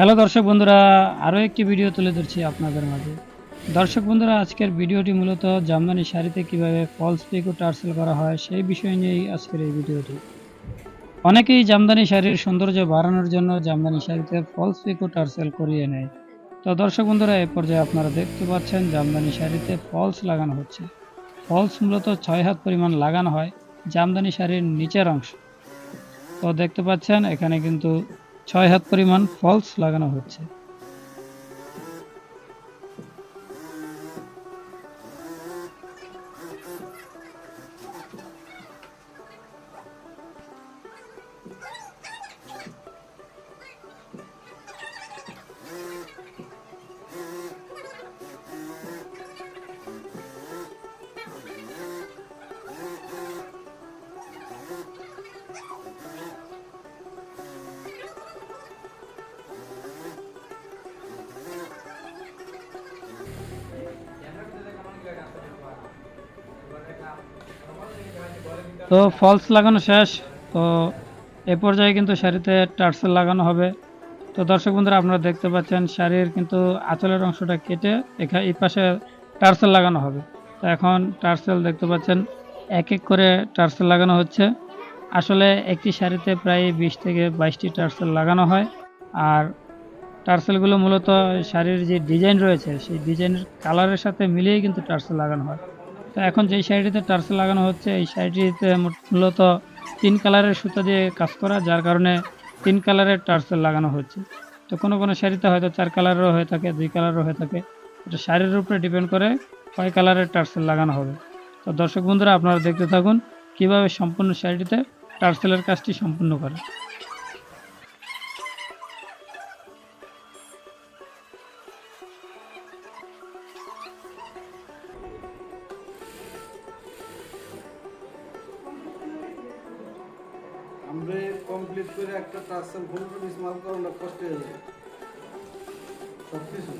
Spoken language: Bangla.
হ্যালো দর্শক বন্ধুরা, আরও একটি ভিডিও তুলে ধরছি আপনাদের মাঝে। দর্শক বন্ধুরা, আজকের ভিডিওটি মূলত জামদানি শাড়িতে কীভাবে ফলস পিকো টার্সেল করা হয় সেই বিষয় নিয়েই আজকের এই ভিডিওটি অনেকেই জামদানি শাড়ির সৌন্দর্য বাড়ানোর জন্য জামদানি শাড়িতে ফলস পিকো টার্সেল করিয়ে নেয়। তো দর্শক বন্ধুরা, এ পর্যায়ে আপনারা দেখতে পাচ্ছেন জামদানি শাড়িতে ফলস লাগানো হচ্ছে। ফলস মূলত ছয় হাত পরিমাণ লাগানো হয় জামদানি শাড়ির নিচের অংশ। তো দেখতে পাচ্ছেন, এখানে কিন্তু ছয় হাত পরিমাণ ফলস লাগানো হচ্ছে। তো ফলস লাগানো শেষ। তো এ পর্যায়ে কিন্তু শাড়িতে টার্সেল লাগানো হবে। তো দর্শক বন্ধুরা, আপনারা দেখতে পাচ্ছেন শাড়ির কিন্তু আঁচলের অংশটা কেটে এখানে এই পাশে টার্সেল লাগানো হবে। তো এখন টার্সেল দেখতে পাচ্ছেন, এক এক করে টার্সেল লাগানো হচ্ছে। আসলে একটি শাড়িতে প্রায় বিশ থেকে বাইশটি টার্সেল লাগানো হয়। আর টার্সেলগুলো মূলত শাড়ির যে ডিজাইন রয়েছে, সেই ডিজাইনের কালারের সাথে মিলিয়েই কিন্তু টার্সেল লাগানো হয়। তো এখন যেই শাড়িটিতে টার্সেল লাগানো হচ্ছে, এই শাড়িটিতে মূলত তিন কালারের সুতা দিয়ে কাজ করা, যার কারণে তিন কালারের টার্সেল লাগানো হচ্ছে। তো কোনো কোনো শাড়িতে হয়তো চার কালারেরও হয়ে থাকে, দুই কালারও হয়ে থাকে। এটা শাড়ির উপরে ডিপেন্ড করে কয় কালারের টার্সেল লাগানো হবে। তো দর্শক বন্ধুরা, আপনারা দেখতে থাকুন কীভাবে সম্পূর্ণ শাড়িটিতে টার্সেলের কাজটি সম্পূর্ণ করে। আমরা কমপ্লিট করে একটা টার্সেল ফুল করে মাল করানো কষ্ট হয়ে যাবে। সব কিছু